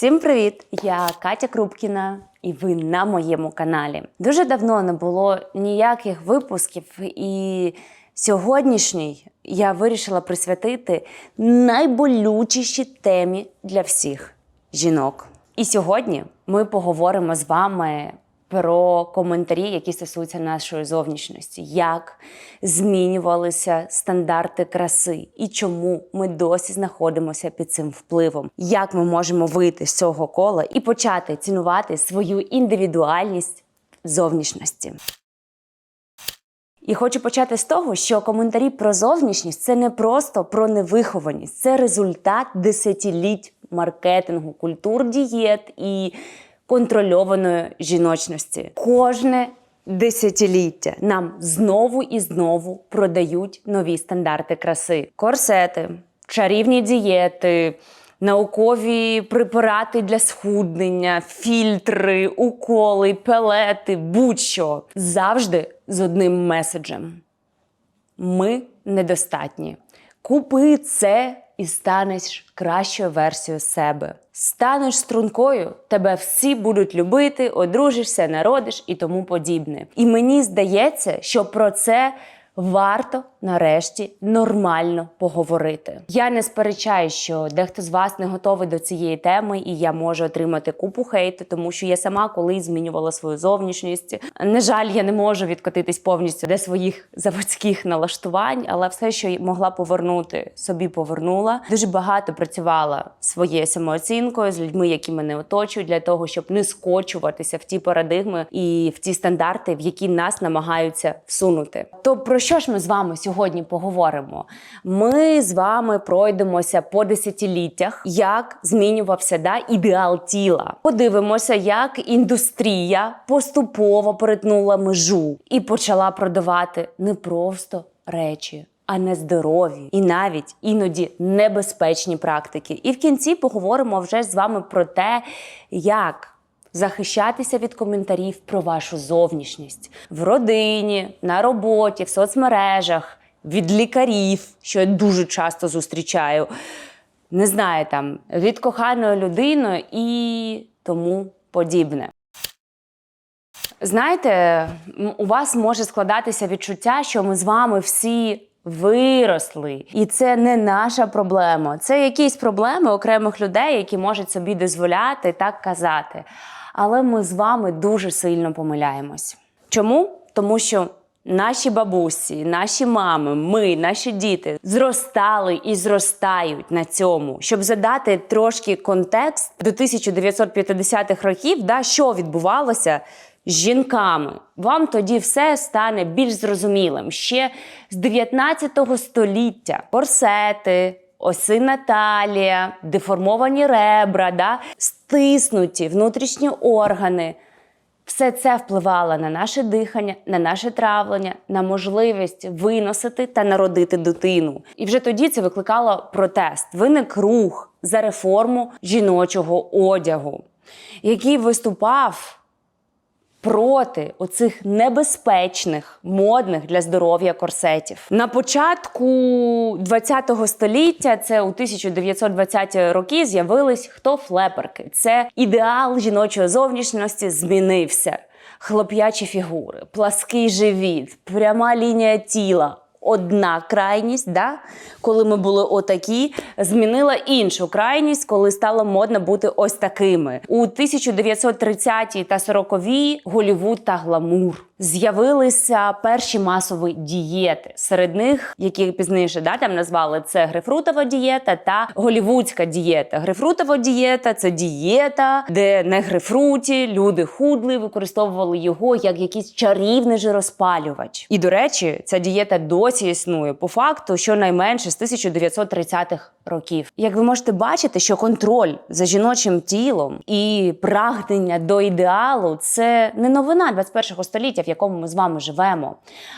Всім привіт! Я Катя Крупкіна, і ви на моєму каналі. Дуже давно не було ніяких випусків, і сьогоднішній я вирішила присвятити найболючішій темі для всіх жінок. І сьогодні ми поговоримо з вами про коментарі, які стосуються нашої зовнішності, як змінювалися стандарти краси і чому ми досі знаходимося під цим впливом, як ми можемо вийти з цього кола і почати цінувати свою індивідуальність зовнішності. І хочу почати з того, що коментарі про зовнішність це не просто про невихованість, це результат десятиліть маркетингу, культур дієт і контрольованої жіночності. Кожне десятиліття нам знову і знову продають нові стандарти краси: корсети, чарівні дієти. Наукові препарати для схуднення, фільтри, уколи, пелети, будь-що завжди з одним меседжем: ми недостатні. Купи це і станеш кращою версією себе. Станеш стрункою, тебе всі будуть любити, одружишся, народиш і тому подібне. І мені здається, що про це варто нарешті нормально поговорити. Я не сперечаю, що дехто з вас не готовий до цієї теми, і я можу отримати купу хейту, тому що я сама колись змінювала свою зовнішність. На жаль, я не можу відкотитись повністю до своїх заводських налаштувань, але все, що могла повернути, собі повернула. Дуже багато працювала своєю самооцінкою з людьми, які мене оточують, для того, щоб не скочуватися в ті парадигми і в ті стандарти, в які нас намагаються всунути. То про що ж ми з вами сьогодні поговоримо? Ми з вами пройдемося по десятиліттях, як змінювався да, ідеал тіла. Подивимося, як індустрія поступово перетнула межу і почала продавати не просто речі. А не здорові і навіть іноді небезпечні практики. І в кінці поговоримо вже з вами про те, як захищатися від коментарів про вашу зовнішність в родині, на роботі, в соцмережах, від лікарів, що я дуже часто зустрічаю. Не знаю, там від коханої людини і тому подібне. Знаєте, у вас може складатися відчуття, що ми з вами всі виросли, і це не наша проблема. Це якісь проблеми окремих людей, які можуть собі дозволяти так казати. Але ми з вами дуже сильно помиляємось. Чому? Тому що наші бабусі, наші мами, ми, наші діти зростали і зростають на цьому. Щоб задати трошки контекст до 1950-х років, да, що відбувалося з жінками. Вам тоді все стане більш зрозумілим. Ще з 19 століття корсети, осина талія, деформовані ребра, да, стиснуті внутрішні органи. Все це впливало на наше дихання, на наше травлення, на можливість виносити та народити дитину. І вже тоді це викликало протест. Виник рух за реформу жіночого одягу, який виступав проти оцих небезпечних, модних для здоров'я корсетів. На початку ХХ століття, це у 1920-ті роки, з'явились хто флеперки. Це ідеал жіночої зовнішності змінився. Хлоп'ячі фігури, плаский живіт, пряма лінія тіла. Одна крайність, да? коли ми були отакі, змінила іншу крайність, коли стало модно бути ось такими. У 1930-ті та 40-ві Голівуд та гламур. З'явилися перші масові дієти. Серед них, які пізніше да, там назвали це грейпфрутова дієта та голівудська дієта. Грейпфрутова дієта це дієта, де не грейпфруті, люди худли, використовували його як якийсь чарівний жироспалювач. І до речі, ця дієта досі існує по факту, щонайменше з 1930-х років. Як ви можете бачити, що контроль за жіночим тілом і прагнення до ідеалу це не новина 21-го століття, в якому ми з вами живемо.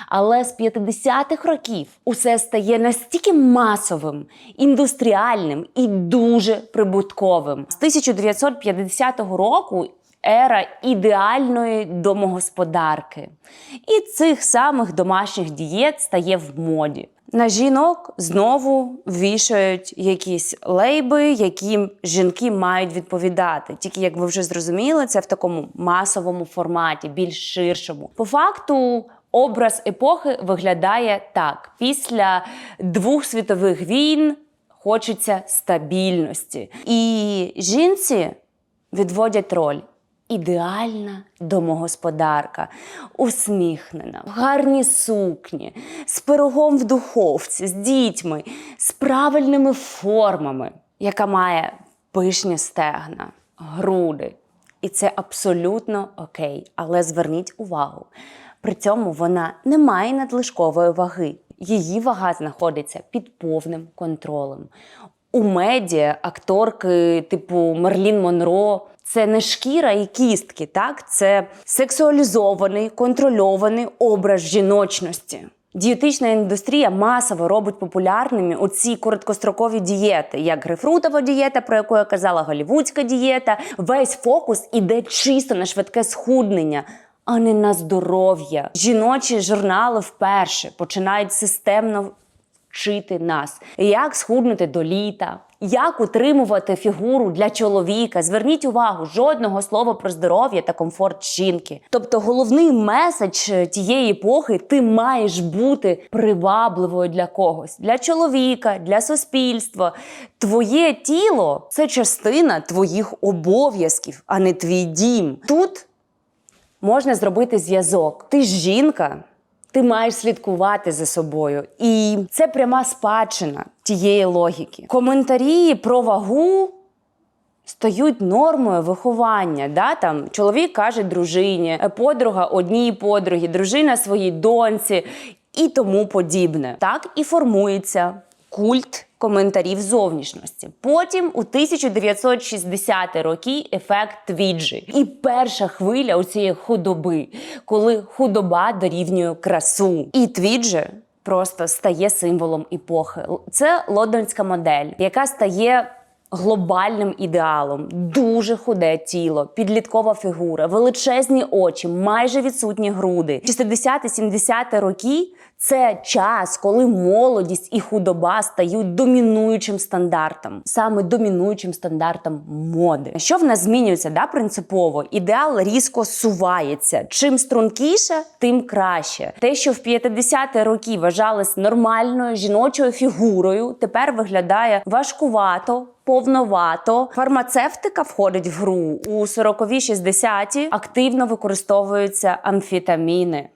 Але з 50-х років усе стає настільки масовим, індустріальним і дуже прибутковим. З 1950 року. Ера ідеальної домогосподарки. І цих самих домашніх дієт стає в моді. На жінок знову вішають якісь лейби, яким жінки мають відповідати. Тільки, як ви вже зрозуміли, це в такому масовому форматі, більш ширшому. По факту. Образ епохи виглядає так: після двох світових війн хочеться стабільності. І жінці відводять роль ідеальна домогосподарка, усміхнена, в гарній сукні, з пирогом в духовці, з дітьми, з правильними формами, яка має пишні стегна, груди. І це абсолютно окей. Але зверніть увагу, при цьому вона не має надлишкової ваги. Її вага знаходиться під повним контролем. У медіа акторки типу Мерлін Монро це не шкіра і кістки, так? Це сексуалізований, контрольований образ жіночності. Дієтична індустрія масово робить популярними оці короткострокові дієти, як грейпфрутова дієта, про яку я казала, голівудська дієта. Весь фокус іде чисто на швидке схуднення, а не на здоров'я. Жіночі журнали вперше починають системно вчити нас, як схуднути до літа, як утримувати фігуру для чоловіка. Зверніть увагу, жодного слова про здоров'я та комфорт жінки. Тобто, головний меседж тієї епохи ти маєш бути привабливою для когось, для чоловіка, для суспільства. Твоє тіло це частина твоїх обов'язків, а не твій дім. Тут можна зробити зв'язок. Ти ж жінка. Ти маєш слідкувати за собою, і це пряма спадщина тієї логіки. Коментарі про вагу стають нормою виховання. Да? Там чоловік каже дружині, подруга одній подругі, дружина своїй доньці і тому подібне. Так і формується культ коментарів зовнішності. Потім у 1960-ті роки ефект твіджі. І перша хвиля у цієї худоби, коли худоба дорівнює красу. І твіджі просто стає символом епохи. Це лондонська модель, яка стає. Глобальним ідеалом дуже худе тіло, підліткова фігура, величезні очі, майже відсутні груди. 60-70 роки це час, коли молодість і худоба стають домінуючим стандартом, саме домінуючим стандартом моди. Що в нас змінюється да, принципово? Ідеал різко сувається. Чим стрункіше, тим краще. Те, що в 50-ті роки вважалось нормальною жіночою фігурою, тепер виглядає важкувато. Повновато фармацевтика входить в гру у 40-ві 60-ті активно використовуються амфетаміни.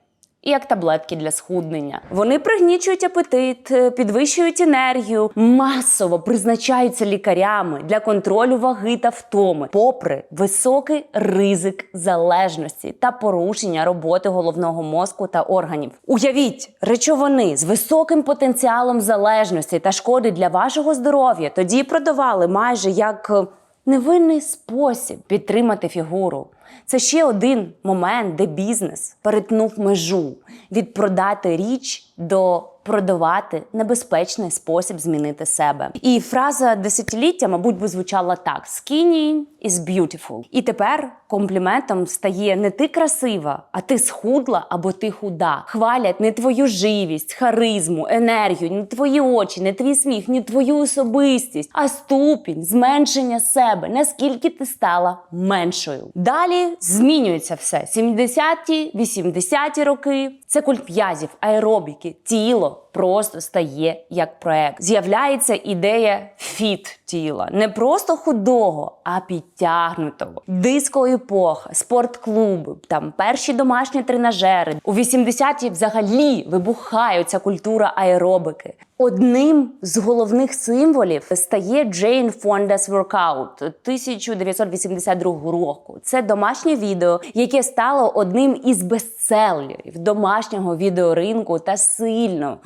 І як таблетки для схуднення. Вони пригнічують апетит, е, підвищують енергію, масово призначаються лікарями для контролю ваги та втоми, попри високий ризик залежності та порушення роботи головного мозку та органів. Уявіть, речовини з високим потенціалом залежності та шкоди для вашого здоров'я тоді продавали майже як е, невинний спосіб підтримати фігуру. Це ще один момент, де бізнес перетнув межу від продати річ до продавати небезпечний спосіб змінити себе. І фраза десятиліття, мабуть, би звучала так: Skinny is beautiful. І тепер компліментом стає не ти красива, а ти схудла або ти худа. Хвалять не твою живість, харизму, енергію, не твої очі, не твій сміх, не твою особистість, а ступінь, зменшення себе, наскільки ти стала меншою. Далі змінюється все. 70-ті, 80-ті роки. Це культ м'язів, аеробіки, тіло просто стає як проект. З'являється ідея фіт тіла, не просто худого, а підтягнутого. Диско епоха, спортклуби, там перші домашні тренажери. У 80-ті взагалі вибухає ця культура аеробики. Одним з головних символів стає Джейн Фондас Workout 1982 року. Це домашнє відео, яке стало одним із бестселерів домашнього відеоринку та сильно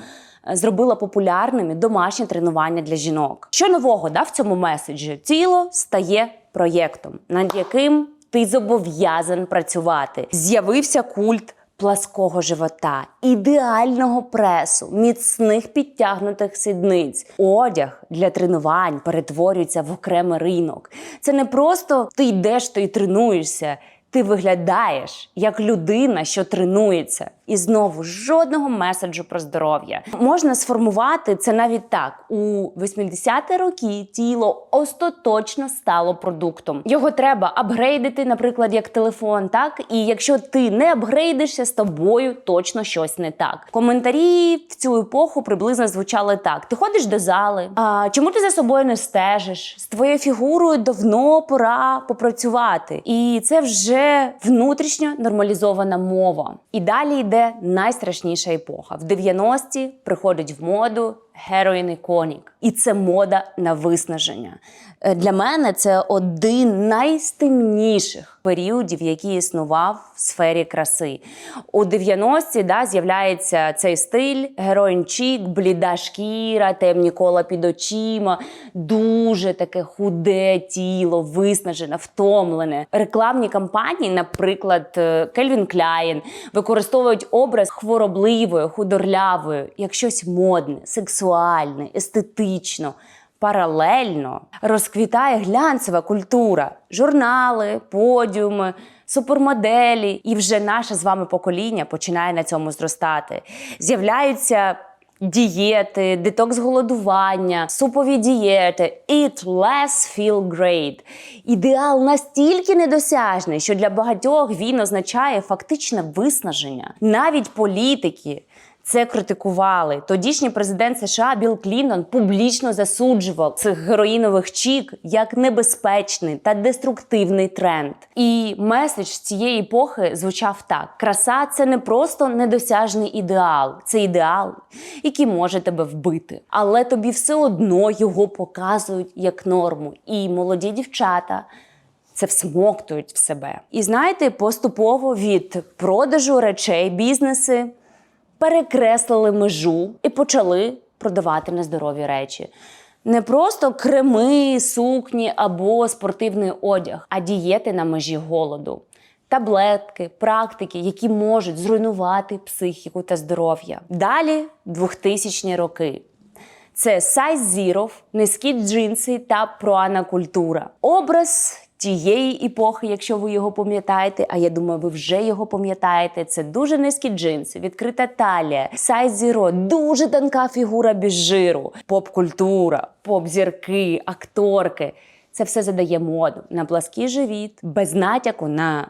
зробила популярними домашні тренування для жінок. Що нового да, в цьому меседжі? Тіло стає проєктом, над яким ти зобов'язан працювати. З'явився культ плаского живота, ідеального пресу, міцних підтягнутих сідниць. Одяг для тренувань перетворюється в окремий ринок. Це не просто ти йдеш, то й тренуєшся. Ти виглядаєш як людина, що тренується. І знову жодного меседжу про здоров'я. Можна сформувати це навіть так: у 80-ті роки тіло остаточно стало продуктом. Його треба апгрейдити, наприклад, як телефон, так? І якщо ти не апгрейдишся, з тобою точно щось не так. Коментарі в цю епоху приблизно звучали так: ти ходиш до зали. А чому ти за собою не стежиш? З твоєю фігурою давно пора попрацювати. І це вже внутрішньо нормалізована мова. І далі йде найстрашніша епоха. В 90-ті приходить в моду героїн іконік. І це мода на виснаження. Е, Для мене це один найстемніших періодів, який існував в сфері краси. У 90-ті да, з'являється цей стиль: героїн-чік, бліда шкіра, темні кола під очима, дуже таке худе тіло, виснажене, втомлене. Рекламні кампанії, наприклад, Кельвін Кляєн, використовують образ хворобливої, худорлявої, як щось модне, сексуальне, естетично. Паралельно розквітає глянцева культура, журнали, подіуми, супермоделі, і вже наше з вами покоління починає на цьому зростати. З'являються дієти, детокс голодування, супові дієти, eat less, feel great. Ідеал настільки недосяжний, що для багатьох він означає фактичне виснаження. Навіть політики. Це критикували. Тодішній президент США Білл Клінтон публічно засуджував цих героїнових чік як небезпечний та деструктивний тренд. І меседж цієї епохи звучав так: краса це не просто недосяжний ідеал, це ідеал, який може тебе вбити. Але тобі все одно його показують як норму. І молоді дівчата. Це всмоктують в себе. І знаєте, поступово від продажу речей бізнеси перекреслили межу і почали продавати нездорові речі. Не просто креми, сукні або спортивний одяг, а дієти на межі голоду. Таблетки, практики, які можуть зруйнувати психіку та здоров'я. Далі 2000-ні роки. Це Size Zero, низькі джинси та проана культура. Образ тієї епохи, якщо ви його пам'ятаєте, а я думаю, ви вже його пам'ятаєте. Це дуже низькі джинси, відкрита талія, сайз зіро, дуже тонка фігура без жиру, поп-культура, поп-зірки, акторки. Це все задає моду на плаский живіт, без натяку на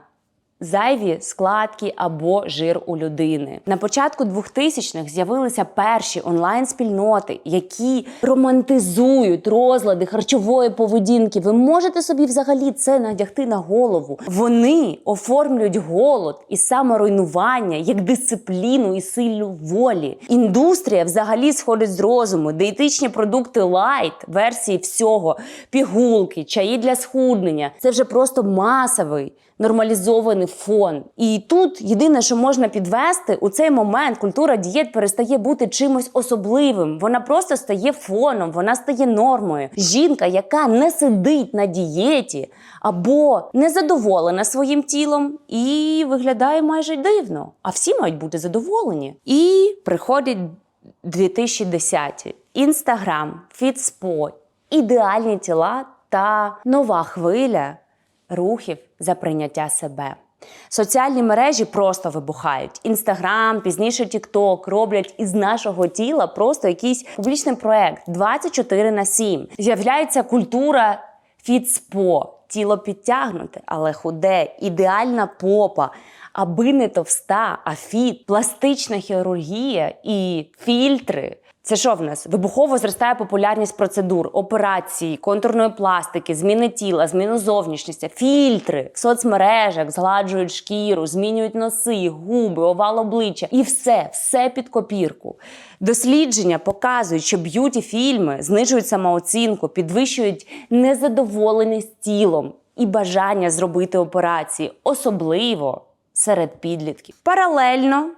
Зайві складки або жир у людини на початку 2000-х з'явилися перші онлайн-спільноти, які романтизують розлади харчової поведінки. Ви можете собі взагалі це надягти на голову. Вони оформлюють голод і саморуйнування як дисципліну і силу волі. Індустрія взагалі сходить з розуму. Диетичні продукти лайт, версії всього, пігулки, чаї для схуднення. Це вже просто масовий нормалізований фон. І тут єдине, що можна підвести, у цей момент культура дієт перестає бути чимось особливим. Вона просто стає фоном, вона стає нормою. Жінка, яка не сидить на дієті або не задоволена своїм тілом і виглядає майже дивно. А всі мають бути задоволені. І приходять 2010-ті. Інстаграм, Фітспо, ідеальні тіла та нова хвиля рухів за прийняття себе. Соціальні мережі просто вибухають. Інстаграм, пізніше Тікток роблять із нашого тіла просто якийсь публічний проект 24 на 7. З'являється культура фітспо, тіло підтягнуте, але худе, ідеальна попа. Аби не товста, а фіт, пластична хірургія і фільтри. Це що в нас? Вибухово зростає популярність процедур, операцій, контурної пластики, зміни тіла, зміну зовнішності, фільтри в соцмережах згладжують шкіру, змінюють носи, губи, овал обличчя і все, все під копірку. Дослідження показують, що б'юті-фільми знижують самооцінку, підвищують незадоволеність тілом і бажання зробити операції, особливо серед підлітків. Паралельно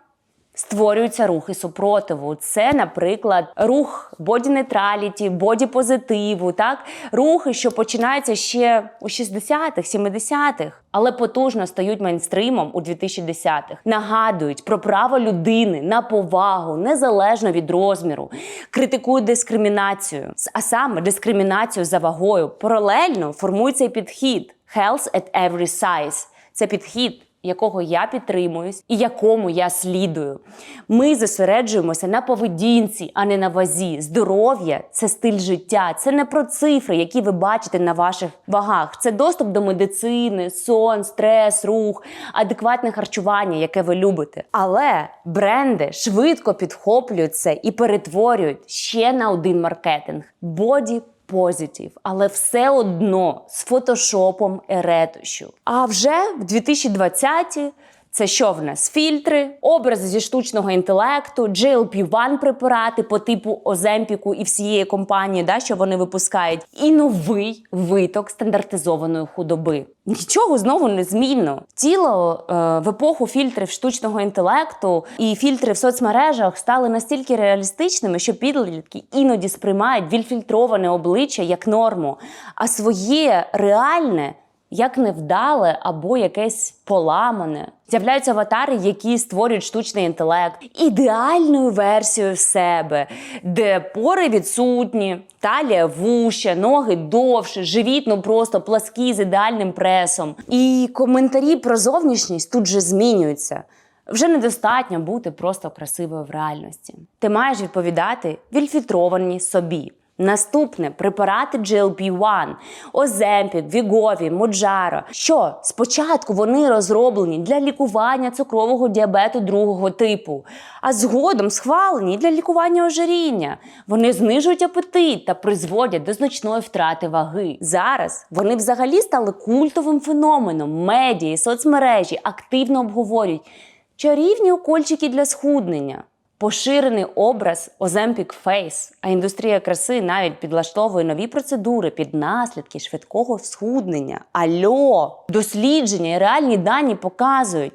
створюються рухи супротиву. Це, наприклад, рух боді-нейтраліті, боді-позитиву, так? Рухи, що починаються ще у 60-х, 70-х, але потужно стають мейнстримом у 2010-х. Нагадують про право людини на повагу, незалежно від розміру, критикують дискримінацію, а саме дискримінацію за вагою. Паралельно формується і підхід Health at every size. Це підхід якого я підтримуюсь і якому я слідую. Ми зосереджуємося на поведінці, а не на вазі. Здоров'я це стиль життя, це не про цифри, які ви бачите на ваших вагах. Це доступ до медицини, сон, стрес, рух, адекватне харчування, яке ви любите. Але бренди швидко підхоплюють це і перетворюють ще на один маркетинг боді позитив, але все одно з фотошопом і ретушю. А вже в 2020-ті це що в нас? Фільтри, образи зі штучного інтелекту, GLP-1 препарати по типу Оземпіку і всієї компанії, да, що вони випускають, і новий виток стандартизованої худоби. Нічого знову не змінно. Тіло е, в епоху фільтрів штучного інтелекту і фільтри в соцмережах стали настільки реалістичними, що підлітки іноді сприймають відфільтроване обличчя як норму, а своє реальне як невдале або якесь поламане. З'являються аватари, які створюють штучний інтелект, ідеальною версією себе, де пори відсутні, талія вуща, ноги довше, живіт ну просто плаский з ідеальним пресом. І коментарі про зовнішність тут же змінюються. Вже недостатньо бути просто красивою в реальності. Ти маєш відповідати відфільтровані собі. Наступне препарати GLP-1, Оземпік, Вігові, Моджаро. Що спочатку вони розроблені для лікування цукрового діабету другого типу, а згодом схвалені для лікування ожиріння. Вони знижують апетит та призводять до значної втрати ваги. Зараз вони взагалі стали культовим феноменом. Медіа і соцмережі активно обговорюють чарівні укольчики для схуднення. Поширений образ Оземпік Фейс, а індустрія краси навіть підлаштовує нові процедури під наслідки швидкого схуднення. Альо, дослідження і реальні дані показують.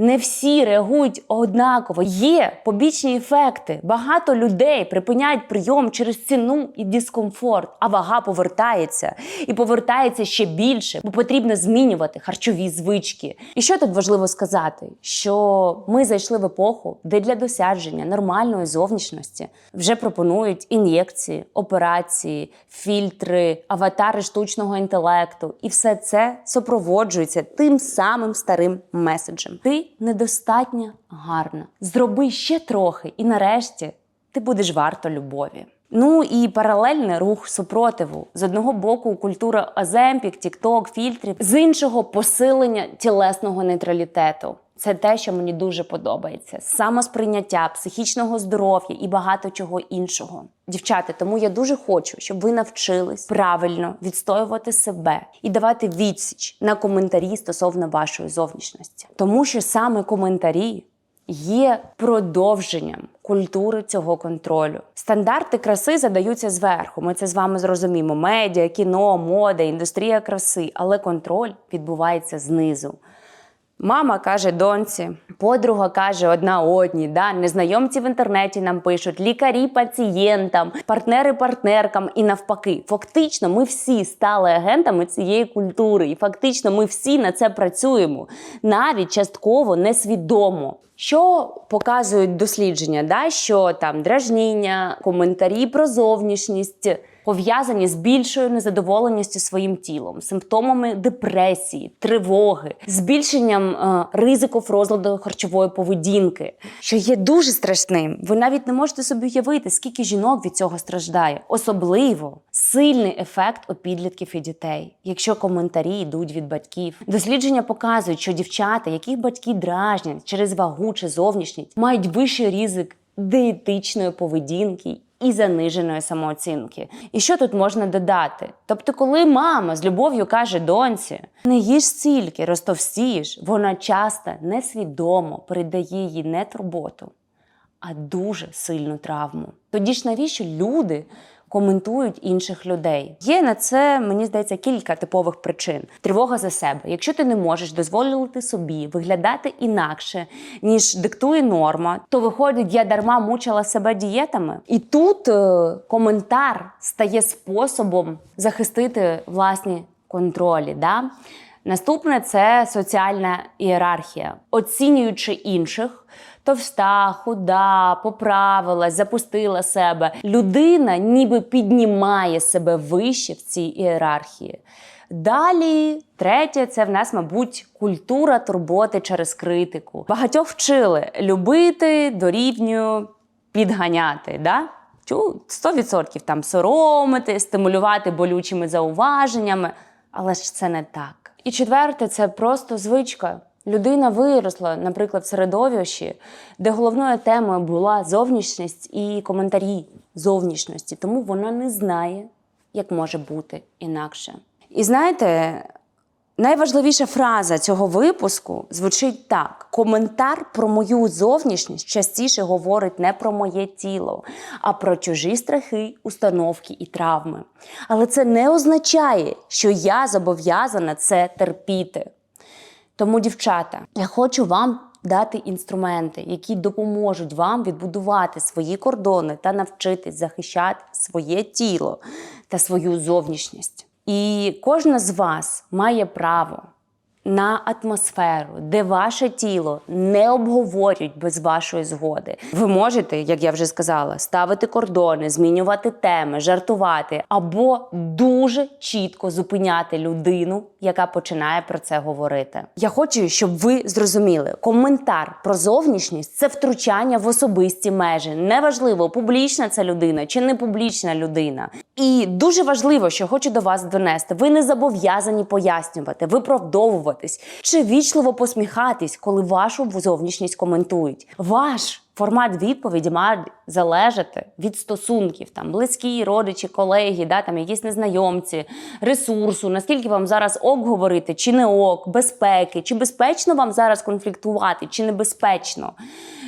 Не всі реагують однаково. Є побічні ефекти. Багато людей припиняють прийом через ціну і дискомфорт, а вага повертається і повертається ще більше, бо потрібно змінювати харчові звички. І що тут важливо сказати? Що ми зайшли в епоху, де для досядження нормальної зовнішності вже пропонують ін'єкції, операції, фільтри, аватари штучного інтелекту, і все це супроводжується тим самим старим меседжем. Ти недостатньо гарна. Зроби ще трохи, і нарешті ти будеш варто любові. Ну і паралельний рух супротиву з одного боку культура Оземпік, Тікток, фільтрів, з іншого посилення тілесного нейтралітету. Це те, що мені дуже подобається: самосприйняття, психічного здоров'я і багато чого іншого. Дівчата, тому я дуже хочу, щоб ви навчились правильно відстоювати себе і давати відсіч на коментарі стосовно вашої зовнішності, тому що саме коментарі є продовженням культури цього контролю. Стандарти краси задаються зверху. Ми це з вами зрозуміємо: медіа, кіно, мода, індустрія краси, але контроль відбувається знизу. Мама каже доньці, подруга каже одна одній, да? незнайомці в інтернеті нам пишуть, лікарі пацієнтам, партнери партнеркам і навпаки. Фактично, ми всі стали агентами цієї культури, і фактично ми всі на це працюємо, навіть частково несвідомо. Що показують дослідження? Да? Що там дражніння, коментарі про зовнішність пов'язані з більшою незадоволеністю своїм тілом, симптомами депресії, тривоги, збільшенням е, ризику розладу харчової поведінки, що є дуже страшним. Ви навіть не можете собі уявити, скільки жінок від цього страждає. Особливо сильний ефект у підлітків і дітей, якщо коментарі йдуть від батьків. Дослідження показують, що дівчата, яких батьки дражнять через вагу чи зовнішність, мають вищий ризик диетичної поведінки і заниженої самооцінки. І що тут можна додати? Тобто, коли мама з любов'ю каже доньці, не їж стільки, розтовстієш, вона часто несвідомо передає їй не турботу, а дуже сильну травму. Тоді ж навіщо люди коментують інших людей? Є на це, мені здається, кілька типових причин: тривога за себе. Якщо ти не можеш дозволити собі виглядати інакше, ніж диктує норма, то виходить, я дарма мучила себе дієтами. І тут е, коментар стає способом захистити власні контролі. Да? Наступне це соціальна ієрархія, оцінюючи інших. Товста, худа, поправилась, запустила себе. Людина ніби піднімає себе вище в цій ієрархії. Далі, третє, це в нас, мабуть, культура турботи через критику. Багатьох вчили любити дорівнює підганяти. Да? Чу, 100% там соромити, стимулювати болючими зауваженнями, але ж це не так. І четверте, це просто звичка. Людина виросла, наприклад, в середовищі, де головною темою була зовнішність і коментарі зовнішності, тому вона не знає, як може бути інакше. І знаєте, найважливіша фраза цього випуску звучить так: коментар про мою зовнішність частіше говорить не про моє тіло, а про чужі страхи, установки і травми. Але це не означає, що я зобов'язана це терпіти. Тому, дівчата, я хочу вам дати інструменти, які допоможуть вам відбудувати свої кордони та навчитись захищати своє тіло та свою зовнішність. І кожна з вас має право на атмосферу, де ваше тіло не обговорюють без вашої згоди. Ви можете, як я вже сказала, ставити кордони, змінювати теми, жартувати або дуже чітко зупиняти людину, яка починає про це говорити. Я хочу, щоб ви зрозуміли, коментар про зовнішність це втручання в особисті межі. Неважливо, публічна це людина чи не публічна людина. І дуже важливо, що хочу до вас донести. Ви не зобов'язані пояснювати, виправдовуватись чи вічливо посміхатись, коли вашу зовнішність коментують. Ваш формат відповіді має залежати від стосунків, там близькі, родичі, колеги, да, там якісь незнайомці, ресурсу, наскільки вам зараз ок говорити, чи не ок, безпеки, чи безпечно вам зараз конфліктувати, чи небезпечно.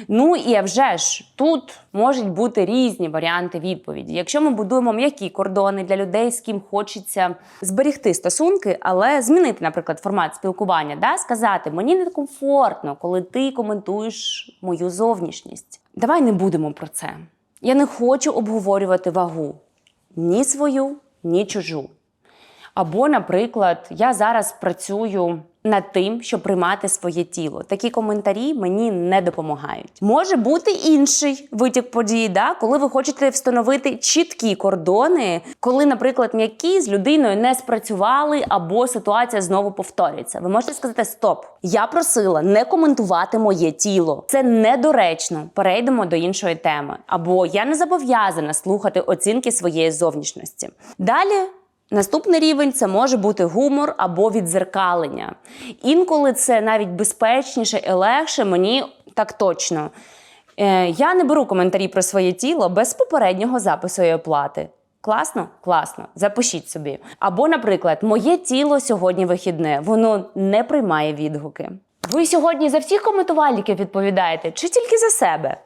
Ну і а вже ж тут можуть бути різні варіанти відповіді. Якщо ми будуємо м'які кордони для людей, з ким хочеться зберігти стосунки, але змінити, наприклад, формат спілкування, да, сказати мені некомфортно, коли ти коментуєш мою зовнішність. Давай не будемо про це. Я не хочу обговорювати вагу ні свою, ні чужу. Або, наприклад, я зараз працюю над тим, щоб приймати своє тіло. Такі коментарі мені не допомагають. Може бути інший витік подій, да? коли ви хочете встановити чіткі кордони, коли, наприклад, м'які з людиною не спрацювали, або ситуація знову повторюється. Ви можете сказати: Стоп, я просила не коментувати моє тіло. Це недоречно. Перейдемо до іншої теми. Або я не зобов'язана слухати оцінки своєї зовнішності. Далі. Наступний рівень це може бути гумор або відзеркалення. Інколи це навіть безпечніше і легше, мені так точно. Е, я не беру коментарі про своє тіло без попереднього запису і оплати. Класно? Класно. Запишіть собі. Або, наприклад, моє тіло сьогодні вихідне, воно не приймає відгуки. Ви сьогодні за всіх коментувальників відповідаєте чи тільки за себе?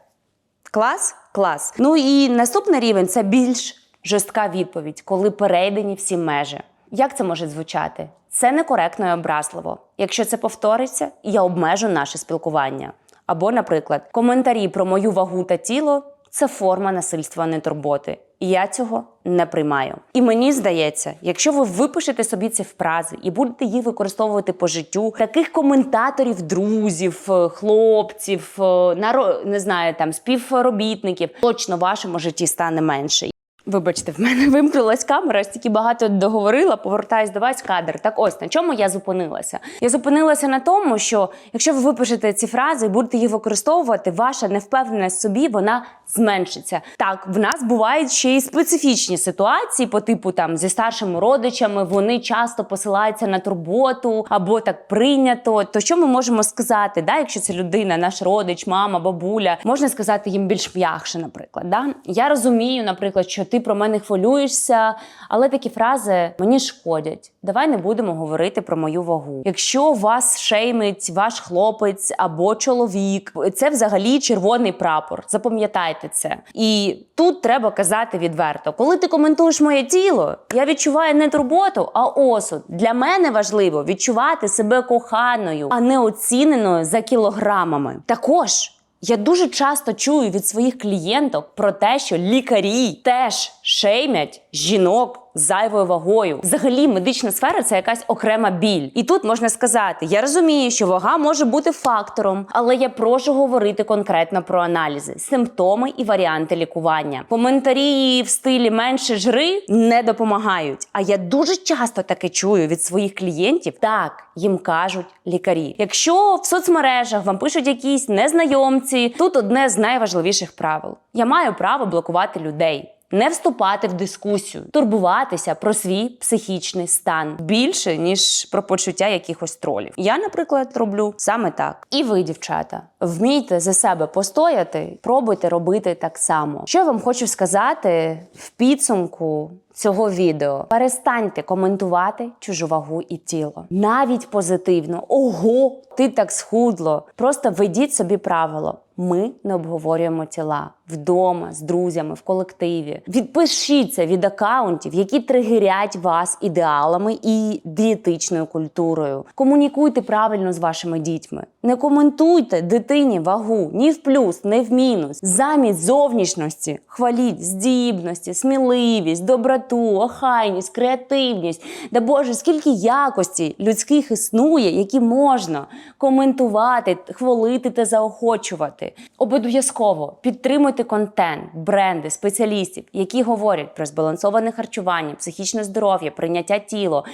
Клас? Клас. Ну і наступний рівень це більш жорстка відповідь, коли перейдені всі межі. Як це може звучати? Це некоректно і образливо. Якщо це повториться, я обмежу наше спілкування. Або, наприклад, коментарі про мою вагу та тіло це форма насильства, не турботи. І я цього не приймаю. І мені здається, якщо ви випишете собі ці фрази і будете їх використовувати по життю, таких коментаторів, друзів, е, хлопців, е, наро... не знаю, там співробітників, точно в вашому житті стане менше. Вибачте, в мене вимкнулась камера, стільки багато договорила, повертаюсь до вас кадр. Так ось на чому я зупинилася? Я зупинилася на тому, що якщо ви випишете ці фрази і будете їх використовувати, ваша невпевненість собі вона зменшиться. Так, в нас бувають ще й специфічні ситуації, по типу там зі старшими родичами, вони часто посилаються на турботу або так прийнято. То що ми можемо сказати, да, якщо це людина, наш родич, мама, бабуля, можна сказати їм більш м'якше, наприклад. Да? Я розумію, наприклад, що ти про мене хвилюєшся, але такі фрази мені шкодять. Давай не будемо говорити про мою вагу. Якщо вас шеймить ваш хлопець або чоловік, це взагалі червоний прапор. Запам'ятайте це. І тут треба казати відверто: коли ти коментуєш моє тіло, я відчуваю не турботу, а осуд. Для мене важливо відчувати себе коханою, а не оціненою за кілограмами. Також. Я дуже часто чую від своїх клієнток про те, що лікарі теж шеймять жінок зайвою вагою. Взагалі, медична сфера це якась окрема біль. І тут можна сказати: я розумію, що вага може бути фактором, але я прошу говорити конкретно про аналізи, симптоми і варіанти лікування. Коментарі в стилі менше жри не допомагають. А я дуже часто таке чую від своїх клієнтів. Так їм кажуть лікарі. Якщо в соцмережах вам пишуть якісь незнайомці, тут одне з найважливіших правил: я маю право блокувати людей. Не вступати в дискусію, турбуватися про свій психічний стан більше ніж про почуття якихось тролів. Я, наприклад, роблю саме так. І ви, дівчата, вмійте за себе постояти, пробуйте робити так само. Що я вам хочу сказати в підсумку цього відео? Перестаньте коментувати чужу вагу і тіло, навіть позитивно. Ого, ти так схудло. Просто введіть собі правило. Ми не обговорюємо тіла вдома, з друзями, в колективі. Відпишіться від акаунтів, які тригерять вас ідеалами і дієтичною культурою. Комунікуйте правильно з вашими дітьми. Не коментуйте дитині вагу ні в плюс, ні в мінус. Замість зовнішності хваліть здібності, сміливість, доброту, охайність, креативність. Да Боже, скільки якостей людських існує, які можна коментувати, хвалити та заохочувати. Обов'язково підтримуйте контент, бренди, спеціалістів, які говорять про збалансоване харчування, психічне здоров'я, прийняття тіла,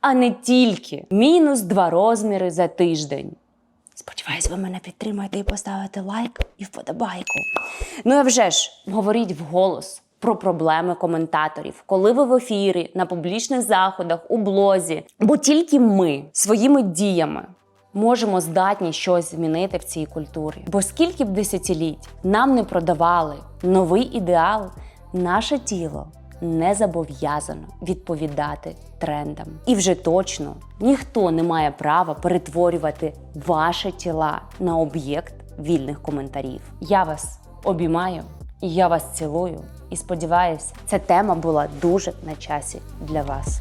а не тільки мінус два розміри за тиждень. Сподіваюсь, ви мене підтримаєте і поставите лайк і вподобайку. Ну а вже ж говоріть вголос про проблеми коментаторів, коли ви в ефірі, на публічних заходах, у блозі. Бо тільки ми своїми діями можемо здатні щось змінити в цій культурі. Бо скільки б десятиліть нам не продавали новий ідеал, наше тіло не зобов'язано відповідати трендам. І вже точно ніхто не має права перетворювати ваші тіла на об'єкт вільних коментарів. Я вас обіймаю, я вас цілую і сподіваюся, ця тема була дуже на часі для вас.